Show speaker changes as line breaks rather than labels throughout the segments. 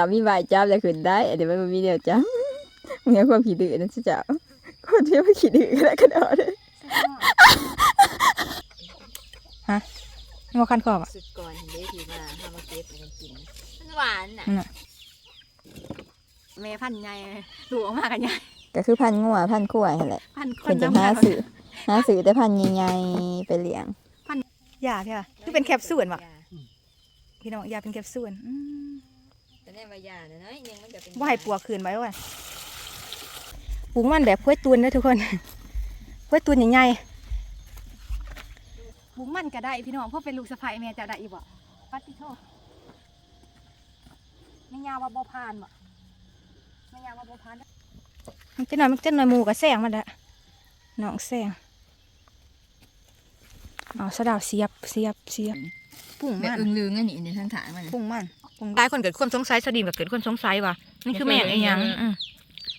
ถ้ามีใบจับจะขึ้นได้เดี๋ยวมันบ่มีเดียวจับมึงอย่าความขี้ดื้อนะสิเจ้าคนที่ว่าขี้ดื้อก็ได้ก็ได้เด้อ
งอคันคอบอะ
สุดก่อนเด้ที่มาทำมาเก็บมันกินมันหวานน่ะ
นั่นน่ะ
แม่พันธุ์ใหญ่ดูออกมากันใหญ่
ก็คือพันงัวพันขั้วนั่นแหละ
พันธุ์ค
เพิ่
น
นจะ
น้ำ
หา
ลาย
สื่อหาสื่อแต่พันใหญ่ๆไปเลี้ยง
ยาใช่ป่ะคือเป็นแคปซูลว่ะพี่น้องยาเป็นแคปซูล อืม
แต่แน่ว่ายาเนี่ยน้อยนึงมันจะเป็น
ว่าให้ปัวคืนไว้ว่ะปลูกมันแบบพ้วยตูนนะทุกคน พ้วยตูนใหญ่ๆปลูกมันก็ได้พี่น้องเพราะเป็นลูกสะใภ้แม่จะได้อีกบ่ปัดที่โทษไม่ยาว่าบ่พานบ่ไม่ยาว่าบ่พานมันจะหน่อยมันจะหน่อยหมูกับแซงมันละน้องแซงเอาสะดาวเสียบเสียบเสียบปรุง
แบ
มั
บ
น
อึงลืงอันนี้ในทางฐานมัน
ปรุงมันปรุง หลายคนเกิดความสงสัยสดีมกับเกิดความสงสัยว่านี่คือแมงไอ้หยังอืม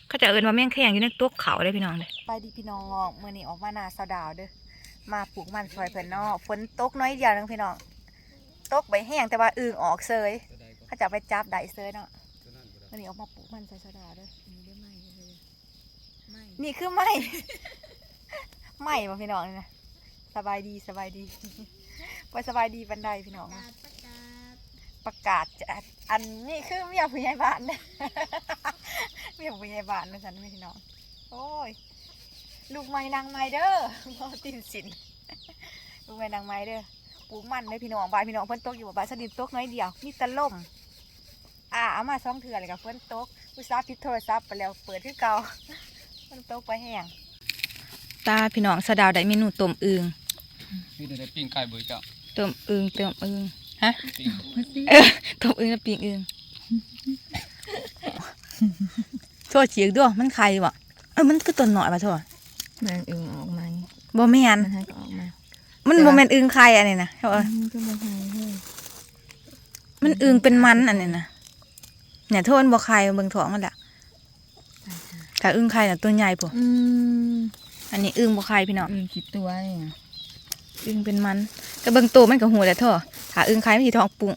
เขาจะเอิ้นว่าแมงแข้งอยู่ในตัวเขาได้พี่น้องเลยไปดีพี่น้องเมื่อนี้ออกมานาสะดาวเด้อมาปลูกมันซอยเพิ่นเนอกฝนตกน้อยเดียวนึงพี่น้องตกใบแห้งแต่ว่าอึ่งออกเซยเขาจะเอาไปจับได้เซยเนาะมื่อนี้ออกมาปลูกมันซอยสะดาวเด้อนี่คือไม่ไม่บ่พี่น้องนี่นะสบายดีสบายดีไปสบายดีบันไดพี่น้องนะ ประกาศจะอันนี้คือเมียผู้ใหญ่บ้านนะเมียผู้ใหญ่บ้านนะฉันไม่พี่น้องโอ้ยลูกไม้นางไม้เด้อพ่อตินสินลูกไม้นางไม้เด้อปลูกมันเลยพี่น้องบ้านพี่น้องเพิ่นตกอยู่บ่บ้านสดินตกน้อยเดียวมีแตะล่มอ่าเอามาสองเถื่อเลยกับเพิ่นตกอุตส่าห์ปิดโทรศัพท์ไปแล้วเปิดคือเก่ามันตกไปแห้งตาพี่น้องสะดาวได้เมนูต้มอึง
พี่ได้ปิ้งไก่เบอร์เจ้า
ต้มอึงต้มอึง ฮะ
ปิ้ง
เออต้มอึงแล้วปีกอึงโทษเฉียกด้วยมันใครวะเออมันคือต้นหน่อยปะโทษ
มันอึงออกมานี่
บ่แม่น
มันให้ก็ออกมา
มันบ่แม่นอึงใครอันนี้นะเออ
มันก็มาให้เฮ้ย
มันอึงเป็นมันอันนี้นะเนี่ยโทษมันบ่ใครเบิ่งท้องมันละถ้าอึงใครน่ะตัวใหญ่ปุ๊
อืม
อันนี้อึงบ่ใครพี่น้อง
อึงคิดตัวนี่นะ
อึงเป็นมันก็เบิ่งโตวมันก็หูแหละเถอะถ้าอึงใครมันสิท้องปุ้ง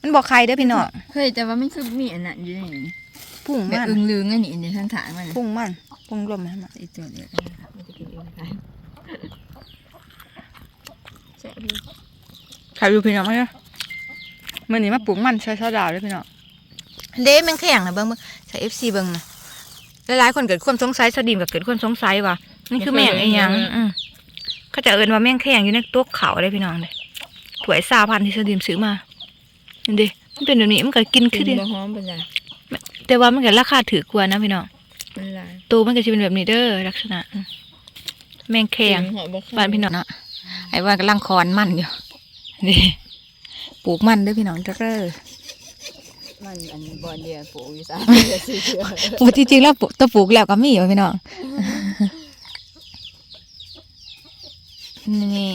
มันบ่ใครเด้อพี่น้อง
เฮ้ยแต่ว่ามันคือมีอันนั้นอยู่ในนี้
ปุ้ง
แบ
มั
บ
น
อึงลืงอันนี้ในทางฐานมัน
ปุ้งมันปุ้งลมให้มัน
ไอตัวเดียวกันนะครับมันจะกินอึงใครแซ่บดี
ถ่ายดูพี่น้องไหมเนี่ยมันนี่มาปลูกมันใช้ชาดาวเลยพี่น้องเด้แมงแข็งนะเบิ้งเบิ้งใส่เอฟซีเบิ้งนะหลายๆคนเกิดความสงสัยสดีมกับเกิดความสงสัยว่านี่คือแมงไอ้หยังอืม เขาจะเอินว่าแมงแข็งอยู่ในตัวเขาเลยพี่น้องเลยถวยซาพันธุ์ที่สดีมซื้อมานี่ดิมันเป็นแบบนี้มันก็กิน
กิ
คือนเดียว
บ่หอมเป็นไร
แต่ว่ามันก็ราคาถือกว่านะพี่น้อง
มันลาย
ตัวมันก็จะเป็นแบบนี้เด้อลักษณะอืมแมงแข็ง
หอมบ่เข้
บ้านพี่น้องเนาะไอ้ว่ากำลังคอนมันอยู่นี่ปลูกมันเด้วยพี่น้องเด้อ
มันอันบอลเดียวปลูกอยู่ซะเดี๋ยวซื้อเชื่อ
ปลูกจริงๆแล้วปลูกตัวปลูกแล้วก็มีอยู่พี่น้อง นี่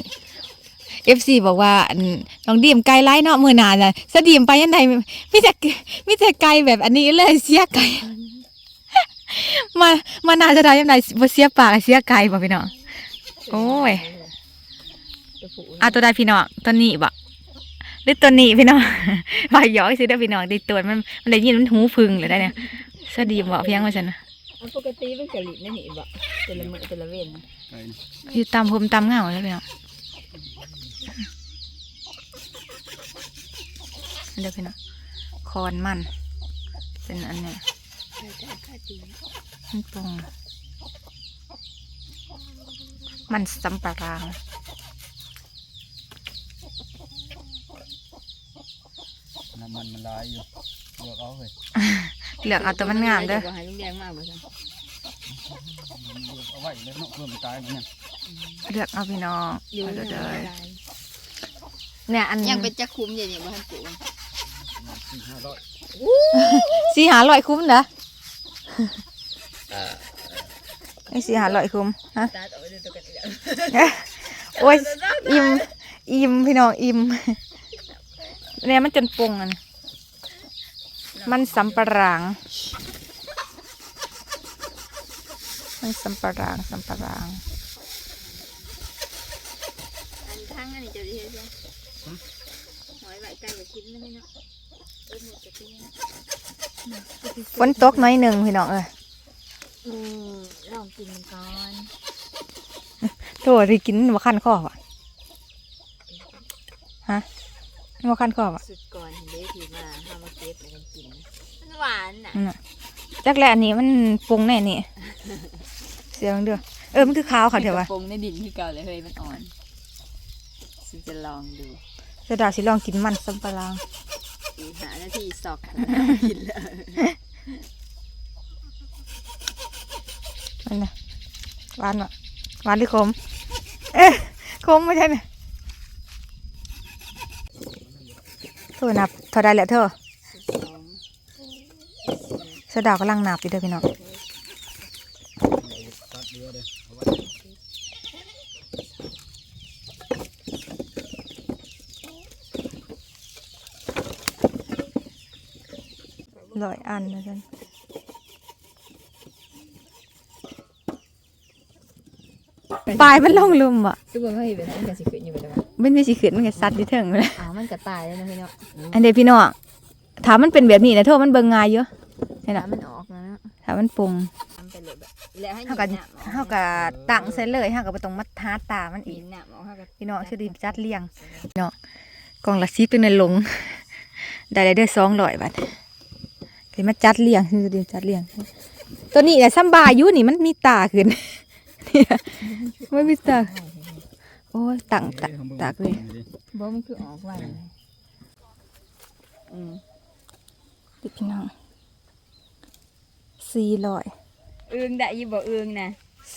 เอฟซีบอกว่าน้องดีมไกลไล่เนาะมือหนาน่ะสดีมไปยังไงมิแต่มิแต่ไกลแบบอันนี้เลยเสียไก่มา มานาจะได้ยังไงบ่เสียปากเสียไก่บ่พี่น้องโอ้ยอะตัวใดพี่น้องตัวนี้บ่หรือตัวนี้พี่น้องวาหยอกซื้อได้พี่น้องได้ตัวมันมันได้ยินมันหูพึ่งเลยได้เนี่ยสดีบอกเพียงว่าฉันนะ
อันปกติมันกะหลินั่นนี่บ่แต่ละมือแต่ละเว้น
อยู่ตามพรมตามเงาแล้วพี่น้องเดี๋ยวพี่น้องคอนมัน เป็นอันเนี้ยมันปรุงมันสำปะราง
น้ำมันมันลายอยู่เลือกเอาเลย
เหลือกเอาตัวมันงามเด้อ
บ่ให้ลุงแดงมากบ่ซั่น
เลือกเอาไว้แล้วเนาะเพื่อมันตายมันเนี่ย
เลือกเอาพี่น้อง
อยู่
เอา
ใน
เด้อ
ลาย
เนี่ยอัน
ยังเป็นจักคุ้มอยู่นี่บ่ทันปลูก
สี่ห้าร้อย
สีหาลอยคุ้มเหรอไอ้สีหาลอยคุ้มฮะ
ตาต่อไปดูตัวกันอีก
โอ้ยอิ่มอิ่มพี่น้องอิ่มเนี่ยมันจนปรุงอันมันสำปะหลัง มันสำปะหลังสำปะหลัง
อันทางอันนี้จะได้เฮ็ดจังหอยไว้ไก่ก็กินมันนี่เนาะเออหมดจะกิน
ฝนตกน้อยหนึ่งพี่น้องเอ้ย
อืมลองกินก่อน
โถที่กินมาขั้นคอวะฮะมาขั้นคอวะ
สุดก่อนเห็นได้ทีมาทำมาเก็บแล้วกันกินมันหวานน่ะ
นั่นน่ะจักแลอันนี้มันปรุงแน่นี่เสียงเด้อเออมันคือขาวค่ะเดี๋ยววะ
ปรุงในดินที่เก่าเลยเฮ้ยมันอ่อนฉันจะลองดู
เจะดาวสิลองกินมันสัมปะหลัง
อีกหานาทีสอกกินเลย
มันนะหวานวะหวานหรือขมเอ๊ะขมไม่ใช่เนี่ยเธอนับเท่าใดแหละเธอ
สอง
เสอดาวกำลังนับอยู่เด้อพี่น้อง
ตัดเรือเลยเอาไว้
ร้ อยอันนะจ๊ะปลายมันลงลุมอะ
ทุกคนเขาเห็นแบบนั้นกันสิขึ้นอยู่แบบนั้น
มันไม่สิขึ้นมันก็ซัดที่เถิงเลย
อ้าวมันก็ตายแล้วนะพี่เนาะ
อันเดียวพี่น้องถามมันเป็นแบบนี้นะโทษมันเบิ่งง่ายเยอะนี่นะ
น้ำมันออกนะเนาะ
ถามมันปรุง
ทำไปเลยแบบแล้วให้
เฮาก็เฮาก็ตั้งใส่เลยเฮาก็บ่ต้องมาทาตามัน
ปี
อีก
นหนามออกให้กับ
พี่น้องชื่อดีจัดเลี้ยงเนาะกล่องละ10เป็นในหลงได้ได้เด้อ200บาท สิมาจัดเลี้ยงชื่อดีจัดเลี้ยง ตัวนี้น่ะซ้ำบาอยู่นี่มันมีตาขึ้นเนี่ยมันมีตาโอ้ยตั้งตาตากเลย
บ่มันคือออกไวเลยอืม
พี่น้อง400
อึงได้อยี่บ่อึงนะ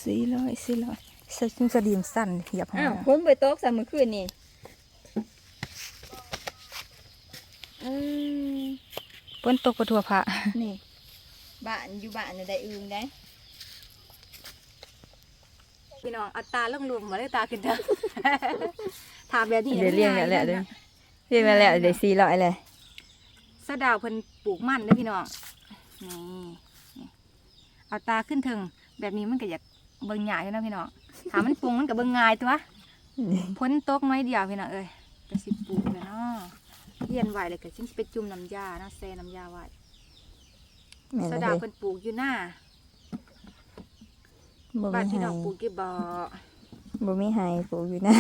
400 400ใส่ชุดสดีมสั้นเหยียบ
อ้า
หาว
พ้นไปโต๊ะสามมื้อคืนนี่อืม
เปิ้นตกประทัวพระ
นี่บ้านอยู่บ้านน่ะได้อึงได้
พี่น้องเอาตาลงรวมมาเลยตาขึ้นเถอะถามแบบนี้
เดี๋ยวเลี้ยงแล้วแหละเด้อ
นะ
เรียกแล้วแหละเดี๋ยวสี่ร้อยเลย
สะดาวเพิ่นปลูกมันเด้อพี่น้องนี่นี่เอาตาขึ้นถึงแบบนี้มันก็อยากเบิ่งหยาอยู่นะพี่น้องถามมันปรุงมันก็เบิ่งง่ายตัวพ้นตกน้อยเดียวพี่น้องเอ้ยก็สิปลูกเลยเนาะ เลี้ยนไว้เลยก็จึงสิไปจุ่มน้ำยาเนาะแซ่น้ำยาไว้
แม่น
สะ
เล
ดาวยเพิ่นปลูกอยู่หน้า
บ่
บ้าน
มี
พี่
ไฮ
น้องปลูกกี่บ่อ
บ่มีไฮปลูกอยู่นะ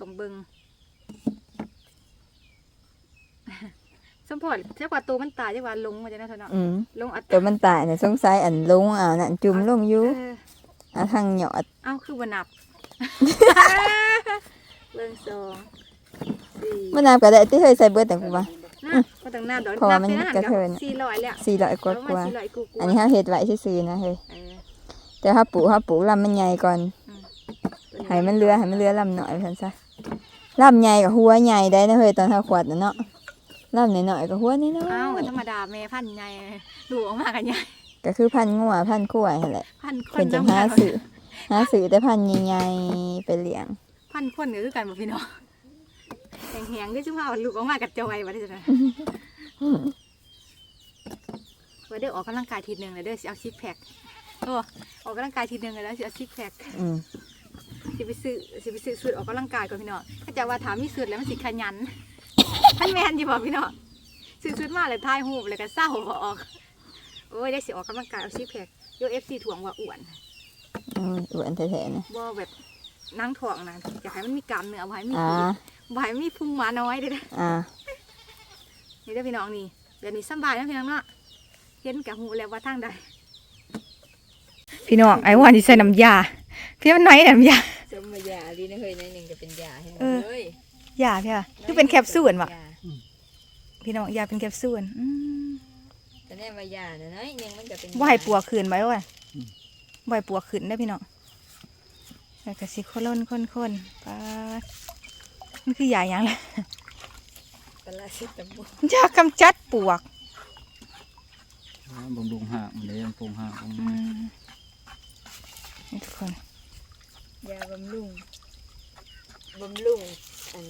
ต้องเบิงสมพอดเจ้ากว่าตัวมันตายเจ้ากว่าลงมาจะนะเถอะเนาะ
อืม
ลงอัด
ตัวมันตายน่ะสงสัยอันลงอ่านั่นจุ่มลงอยู่
เออ
อะทางยอด
เอ้าคือบ่นับ เบิ่งสองสี่
มันน้ำก็ได้ที่เคยใส่เบิดแต่กูว่า
นะก็ต้องนับดอก
เพราะว่ามัน
นับ
กระเทิน
สี่ร้อยแล้ว
400กว่า
ประ
ก
มาณ
ว่า
สี่ร้อยกูกู
อันนี้เฮาเฮ็ดไว้ซื่อๆนะเฮ้ย
เออ
แต่ถ้าปลูกถ้าปลูกลำมันใหญ่ก่อน
ตัว
ให้มันเรือให้มันเรือลำหน่อยเพิ่นซะลำใหญ่กับหัวใหญ่ได้นะเฮ้ยตอนเฮาขวดน่ะเนาะลำน้อยๆกับหัวนิดน้อ
เอ้าก็ธรรมดาแม่พันธุ์ใหญ่ดูออกมากันใหญ่
ก็คือพันธุ์งัวพันธุ์กล้วยนั่นแหละ
พันธุ์ค
เพิ่
น
นจัง
น้ำ
หา
กัน
ซื้อ หาซื้อแต่พันธุ์ใหญ่ๆไปเลี้ยง
พันคนก็คือกันบ่พี่น้องแหงๆด้วยจุ๊บเอาลูกออกมากับจอยว่าได้จังได๋ว่าเด้อออกกำลังกายทีนึงเลยเด้อสิเอาซิกแพคโอ้ออกกำลังกายทีนึงเลยแล้วสิเอาซิกแพค
อืม
สิไปซื้อสิไปซื้อสูตรออกกำลังกายก่อนพี่น้องถ้าจะว่าถามมีสูตรแล้วมันสิขยันท่านแมนอยู่บ่พี่น้องซื้อสูตรมาเลยถ่ายรูปเลยก็เศร้าบ่ออกโอ้ยได้สิออกกำลังกายเอาซิกแพคโยเอฟซีถ่วงว่าอ้วน
อืมอ้วนแท้ๆนะ
บ่แบบนั่งถ่วงนะอยากให้มันมีกล้ามเนื้อบ่ให้มี
อ่า
บ่ให้มีพุงหมาน้อยด้อ
อ่า
นี่เด้อพี่น้องนี่เดี๋ยวนี้สำบายนะพี่น้องเนาะเห็นกับหูแล้วว่าทางใดพี่น้องไอ้วันที่ใส่น้ำยาพี่มันน้อยน้ำยา
สมมายาดีนะเฮ้ยในหนึ่งก็เป็นยาให้
เออ
เฮ้ย
ยาพี่อะคือเป็นแคปซูลวะพี่น้องยาเป็นแคปซูลอืม
แต่แน่ว่ายาเนี่ยน้อยหนึงมันก็เป็น
บ่ให้ปัวขืนไว้ว่ะ ให้ปัวขืนได้อพี่น้องแล้วก็สิคนล้นคนคนปาดมันคือยาหยังล่ะ
ปลาสิตะบุ
ยากำจัดปวก
บำรุงหากมันเลยบำรุงหาก
อืมนี่ทุกคน
ยาบำรุงบำรุงอัน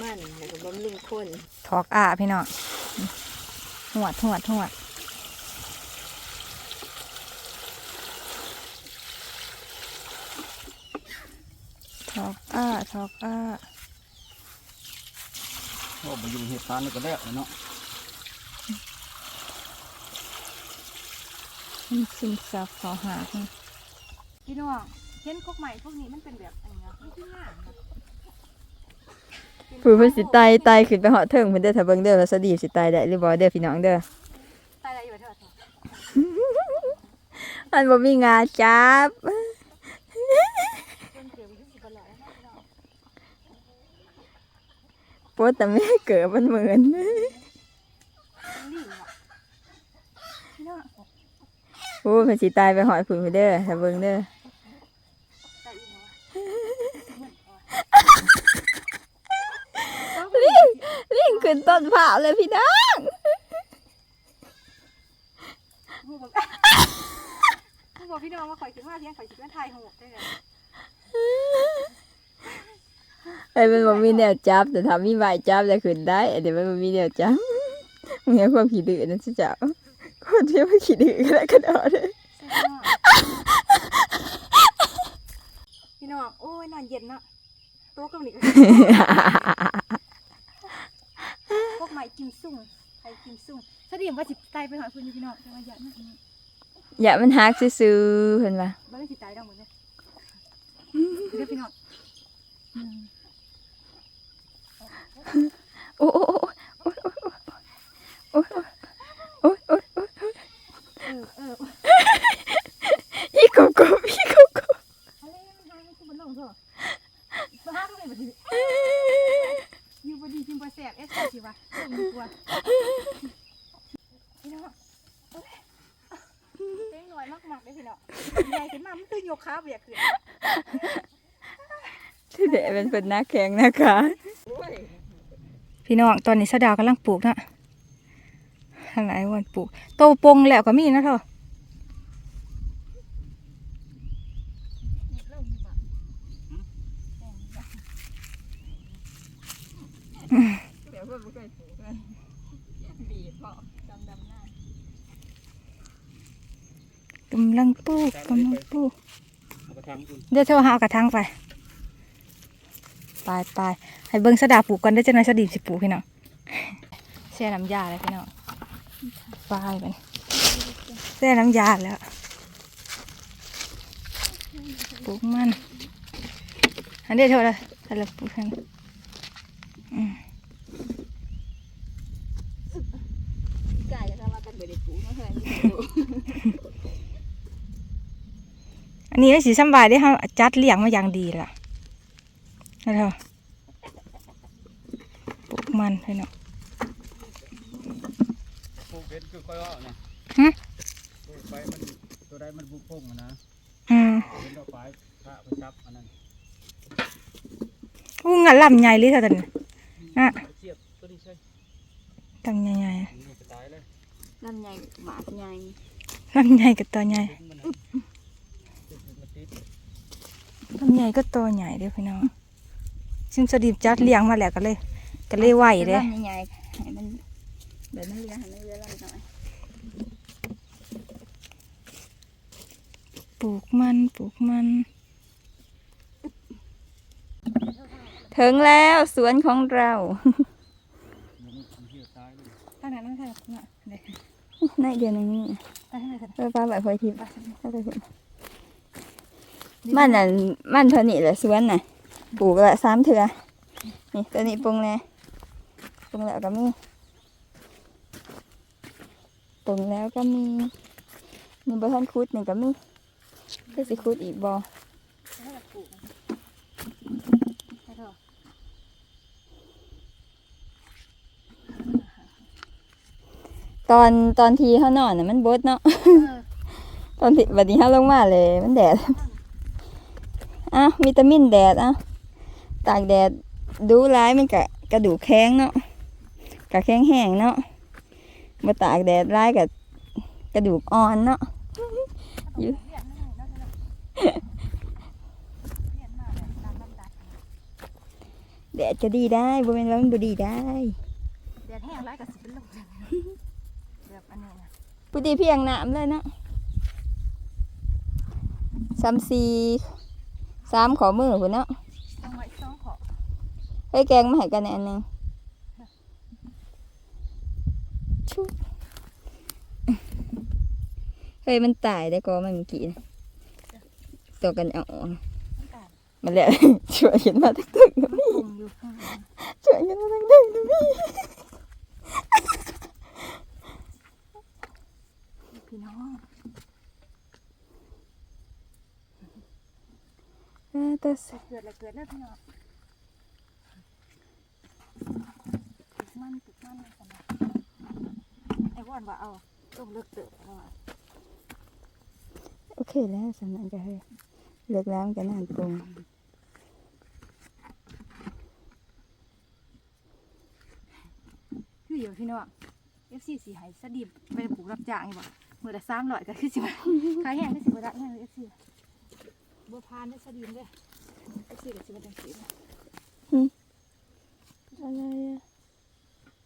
มันแล้วก็บำรุงคน
ถอกอ่าพี่น้องหวดหวดหวดถ อกอ้าถอกอ้า
โอ้มาอยู่เหตุการณ์นี่ก็แล้วเนาะ
มันซึมซับเขอหาค่ะ
พี่น้องเห็นกกใหม่พวกนี้มันเป็นแบบอันนี้นะมันคืองามนะ
ผู้เพิ่นสิไต่ไต่ขึ้นไปเหาะเทิงเพิ่นเด้อถ้าเบิ่งเด้อว่าสดีสิไต่ได้หรือบ่เด้อพี่น้องเด้อ
ตายอะไรอยู่เถอะ
มันบ่มีงาจับ
เพิ่นเกี่ยวกับสิบหลาย
โปดแต่แม่เกิดมันเหมือน
นี่ว่ะพี่น้อง
โอ้เพิ่นสิตายไปหอยพุ่นเด้อถ้าเบิ่งเด้อ
ตายอีกแล้ว
ลิงขึ้นต้นผ้าเลยพี่น้อง
ผู้บอกผู้บอกพี่น้องว่าข่อยคิดว่าเลี้ยงข่อยคิดว่าไทยหกได้ไง
ไอ้มันบ่มีแนวจับ แต่ถ้ามีไม้จับจะขึ้นได้เดี๋ยวมันบ่มีแนวจับมึงอย่าความขี้ดื้อนั่นสิเจ้าคนที่ว่าขี้ดื้อก็ได้ก็ได้เด้อ
พี่น้องโอ้ยนอนเย็นเนาะโต๊ะกับนี่ก็พวกใหม่กินสุ่งใครกินสุ่งถ้าดีมว่าสิตายไปหาคุณอยู่พี่น้องจะมาหยาดนะ
อย่ามันฮักซื่อๆเพิ่นว่า
บ้านสิตายดังหมดเลยเดี๋ยวพี่น้อง
โอ้โอ้โอ้โอ้โอ้โอ้โอ้
เออเออ
อีกบกบอีกบกบ
อะไรมันหายมันคือมันลงเถอะบ้าทำไมแบบนี้อยู่บดีกินบะแสบเอสสิวะเออมันกลัวพี่น้องเต้งหน่อยมากๆเลยพี่น้องใหญ่ขึ้นมามันคือยกขาเบียดขึ้น
เดะเป็นเพิ่นนักแข่งนะคะ
พี่น้องตอนนี้สะดาวกำลังปลูกนะทางไหนวันปลูก โตปงแล้วก็มีนะเธอ
เดี๋ยวเพิ่นบ่เคยปลูกเลยบีบเพาะดำดำหน้ากำ
ลังปลูกกำลังปลูก
เอากระทำคุณ
เดี๋ยวเธอหาเอากระถางไป ไปไปให้เบิ้งสะดาปลูกก่อนได้จะน้อยสะดีสิปลูกพี่น้องแช่น้ำยาแล้วพี่น้องไปไปแช่น้ำยาแล้วปลูกมันอันเดียวเท่าไรแต่ละปลูกกันอืม
กายจะทำมากันบ่ได้ปลูกนาะเฮ้ย
อันนี้สีสำบายได้เขาจัดเลี้ยงมาอย่างดีล่ะ นะเธอปลูกมันพี่น้อง
ปลูกเป็นคือค่อยว่านะ
หึ
ปลูกไปมันตัวใดมันบุกพงอะนะ
อืม
เห็นดอกไม้พระไปชับอันนั้น
อู้งานลำใหญ่เลยเท่านั้นน่ะ
ไปเทียบตัวนี้ใช่
ลำใหญ่
นี่จะตายเลย
ลำใหญ่หมากใหญ่
ๆลำใหญ่กับตัวใหญ่
ทิ้งมันนะติดมันติด
ลำใหญ่ก็ตัวใหญ่เด้อพี่น้อง ซึ่งสดีบจัดเลี้ยงมาแล้วก็เลยก็เลยไหวเลำ
ใหญ่ๆให้มันแบบมันเรือให้มันเรือลำหน่อย
ปลูกมันปลูกมัน
ถึงแล้วสวนของเรา
มันมันเหี่ยวตายเลย
ทางนั้นนั่นใช่น่ะเด้
ในเดือนนึงนี่
ไปทางไหนกัน
เออป้าแบบพอยทิพย์ถ้าไปมันน่ะมันเท่านี้แหละสวนน่ะ ปลูกละสามเถื่อนี่ตัวนี้ปรุงแล้วปรุงแล้วก็มีปรุงแล้วก็มีนี่บ่ทันคุดนี่ก็มีก็สิคุดอีกบ่ตอนตอนทีเขานอนน่ะมันบดเนาะตอนที่บัดนี้เขาลงมาเลย มันแดด อ้าววิตามินแดดอ้าว ตากแดดดูร้ายมันกะกระดูกแข็งเนาะกะแข็งแห้งเนาะมาตากแดดร้ายกับกระดูกอ่อนเนาะอยู่แดดจะดีได้บ่เป็นว่ามันบ่ดีได้
แดดแห้งไรกับสิเป็นลมแบบอันนี้นะ
พุดีเพียงน้ำเลยเนาะสามสี่สามขอมือพุ่นเนาะ
ต้องไว้สองขอ
เฮ้ยแกงมาให้กันแหนอันหนึงชุเฮ้ยมันตายได้ก็มันเมื่อกี้นะตัวกันเอาออกมันแหละช่วยเห็นมาตั้งตึงนะพี่
ปุ่มอยู่ข้างหลัง
ช่วยเห็นมาตั้งตึงนะพี่
พี่น้อง
เออแต่ส
เกิดอะไรเกิดแล้วพี่น้องตึก มันตึกมันเลยสนะไอ้วอนว่าเอาต้องเลิกเติบแล้วอะ
โอเคแล้วสำนักจะให้เลิกแล้วมันกันนานปรุง
คืออยู่พี่น้องเอฟซีสีหายสะดิบไปปลูกรับจ้างอยู่บ่เมื่อละสามร้อยก็คือสิบขายแห้งก็สิบได้แห้งเอฟซีบัวพานได้สะดิมเด้เอฟซีก็สิบได้สิบ
อะไรอะ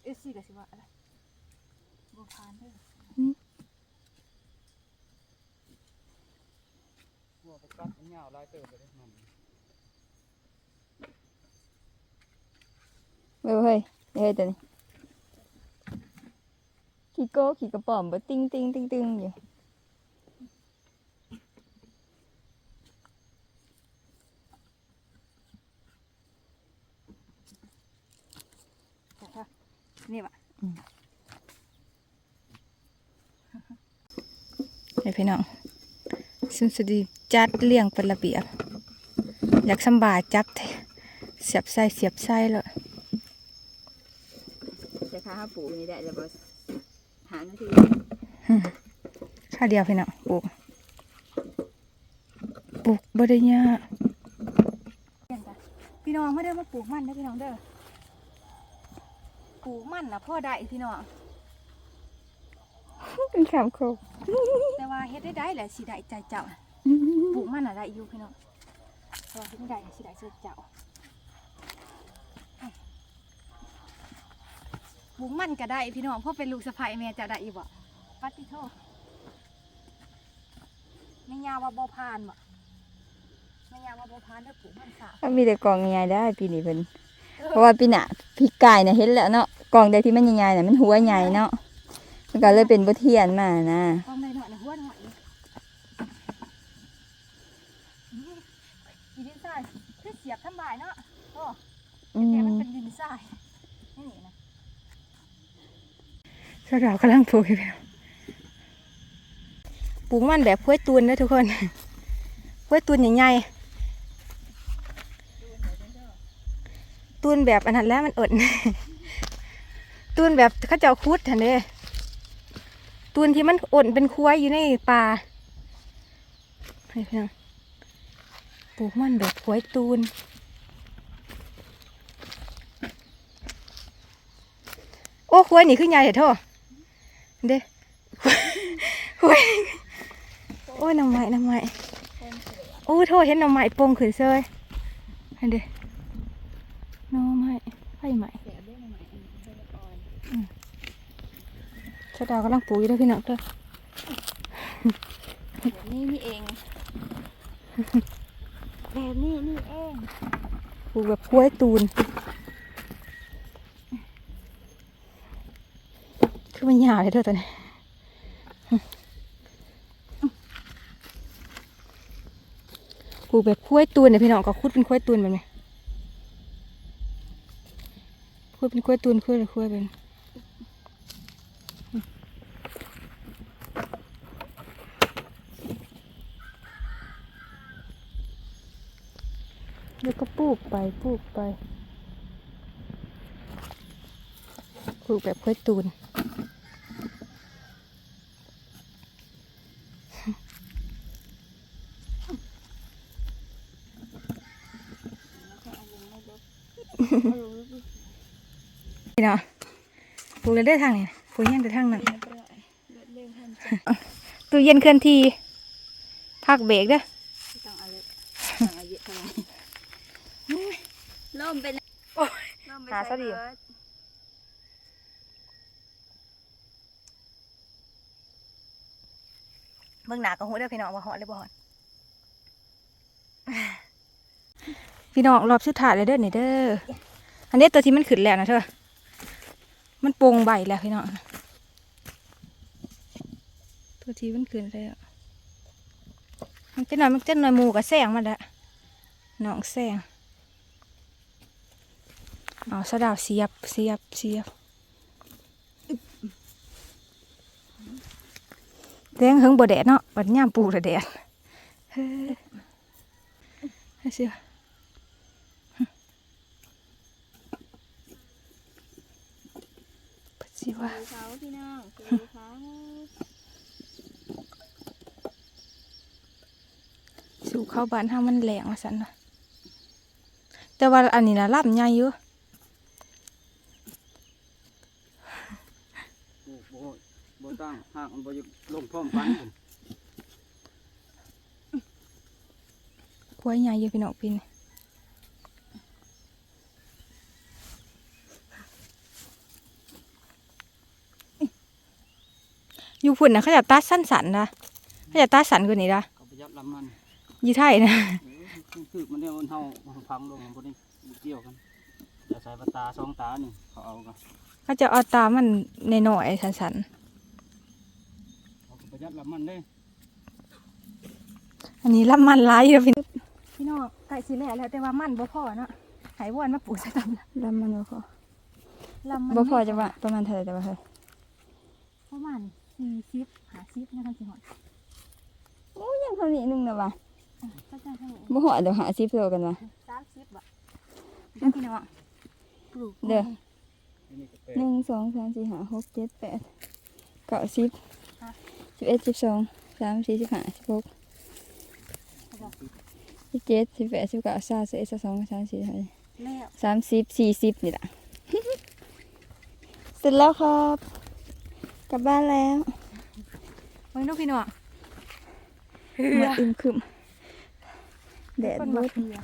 เอฟซีก็สิว่าอะไรบัวพานเด้อ
หัวไปตัดมันยาวลายเติบไปได้มัน
เฮ้ยเฮ้ยเฮ้ยตัวนี้ขี้โก้ขี้กระป๋อมบ่ติ้งติ้งติ้งติ้งอยู่
แต่ถ้านี่ว่ะ
เฮ้ยพี่น้องซึ่งสดี จัดเลี้ยงเป็นระเบียบ อยากสำบายจับแท้เสียบไส้เสียบไส้เลยแต่ถ้าปลูกนี่ได้จะบ่หานาที
ค่าเดียวพี่น้องปลูกปลูกบ่ได้ยากพี่น้องไม่ได้มาปลูกมันเด้อพี่น้องเด้อปลูกมันนะพ่อได้พี่น้อง
เป็นคำโคก
แต่ว่าเฮ็ดได้ได้แหละสิได้ใจเจ้า ปลูกมันน่ะได้อยู่พี่น้องแต่ว่าที่ได้สิได้เจ้าปลูกมันก็ได้พี่น้องเพราะเป็นลูกสะใภ้แม่จะได้อีบ่ปัดติโทแม่ยาว่าบ่ผ่านบ่แม่ยาว่าบ่ผ่านเด้อปลูกมันสา
ก็มีแต่กองใหญ่ได้ปีนี้เพิ่นเพราะว่าปีหน้าพี่กายน่ะเห็นแล้วเนาะกองใดที่มันใหญ่ๆน่ะมันหัวใหญ่เนาะมันก็เลยเป็นบ่เทียนมานะ
กองหน่อยๆนะหัวหน่อยนี่อีดินทรายคือเสียบทำลายเนาะโอ้
อื
แต่
ม
มันเป็นดินทรายนี่นะ สาวเรากำลังปลูกอยู่ปลูกมันแบบพ้วยตูนนะทุกคนพ้วยตูนใหญ่ๆตูนแบบอันนั้นแล้วมันอดตูนแบบเขาเจ้าคุดทันเด้ตูนที่มันอ่นเป็นคุ้ยอยู่ในป่าให้เพียงปลูกมันแบบคุ้ยตูนโอ้คุ้ยนี่คือใหญ่เถอะ เด้คุ้ยโอ้ยหน้ำไม้หน้ำไม้โอ้ยโทษเห็นหน้ำไม้ปงขึ้นเซยเห็นเด้หน้ำไม้ไฟไหม้อืมชะดาวกำลังปลูกอยู่เด้วยพี่น้องเด้อ
แบบนี้นี่เอง
แบบนี้นี่เอง
ปลูกแบบกล้วยตูน
คือมันยาวเลยเด้อตัวนี้ปลูกแบบคุ้วยตูนเนี่ยพี่น้องก็คุดเป็นคุ้วยตูนแบบนี้คุดเป็นคุ้วยตูนคุ้วยเลยคุ้วยเป็นแล้วก็ปลูกไปปลูกไปปลูกแบบคุ้วยตูน พี่เนาะปลูกเลยได้ทางนี้ปลูกยังแต่ทางนั้นตู้เย็นเคลื่อนที่พักเบรกเด้อ
ล่มไปนะล่มไป
หาซะดิ
เบิด
เบิ่งหน้าก็หูเด้อพี่น้องว่าหอดหรือบ่หอด พี่น้องรอบสุดท้ายเลยเด้อนี่เด้ออันนี้ตัวที่มันขึ้นแล้วนะเธอมันโปร่งใบแล้วพี่น้องตัวที่มันขึ้นแล้วมันจะหน่อยมันจะหน่อยหมูกับแซงมาแล้วน้องแซงเอาสะดาวเสียบเสียบเสียบแดงเฮงบ่แดดเนาะบัดย่ามปูละแดดเฮ้ยเสียปัด สิว่า
เขาพี่น้องคือเขา
สู่เข้าบ้านห้ามันแหลงว่าสันนะแต่ว่าอันนี้นะรับใหญ่อยู่
โอ้โหบ่ตั้งหากมันบ่อยู่ลงพร้อมกันพุ่น
กล้วยใหญ่อยู่พี่น้องพี่นี่ อยู่พุ่นนะเขาจะตัดสั้นๆนะเขาจะตัดสั้นกว่านี้นะ
เขาประหยัดลำมัน
อยี่ไทยนะ
เออคือมันเนี่ยมันเฮาพังลงมันบ่ได้เกี่ยวกันจะใส่ปตาสองตานี่เขาเอากัน
เขาจะเอาตามันในหน่อยๆสั้น
เขาก็ประหยัดลำมันเด้
ๆอันนี้รับมันหลายอยู่พี่พี่น้องไก่สิแหล่แล้วแต่ว่ามันบ่พอเนาะไหวนมาปลูกใส่ตำ
ลำมันบ่พอ
ลำมัน
บ่พอจะว่าประมาณเท่าไหร่แต่ว่าเฮ้ย
ประมาณ สี่สิบหาสิบนะคะสิหอด
โอ้ยังเท่านี้นึงนะว่ะ
ก็จะให้
บ่ฮอดเดี๋ยวหา10โลกันว่ะ
สามสิบอะเดี๋ยวพี่น้องปลูก
เด้อ
อันนี้ก็แปลก
หนึ่งสองสามสี่ห้าหกเจ็ดแปดเก้าสิบสิบเอ็ดสิบสองสามสี่สิบห้าสิบหกสิบเจ็ดสิบแปดสิบเก้าสามสิบเอ็ดสิบสองสามสี่สิบห้า
แล้ว
สามสิบสี่สิบนี่แหละเสร็จแล้วครับก ลับบ้านแล้ว
เฮ้ยน้องพี่น้อง
มาอึมครึมแดด
คน
บ
มา
ด
เพียง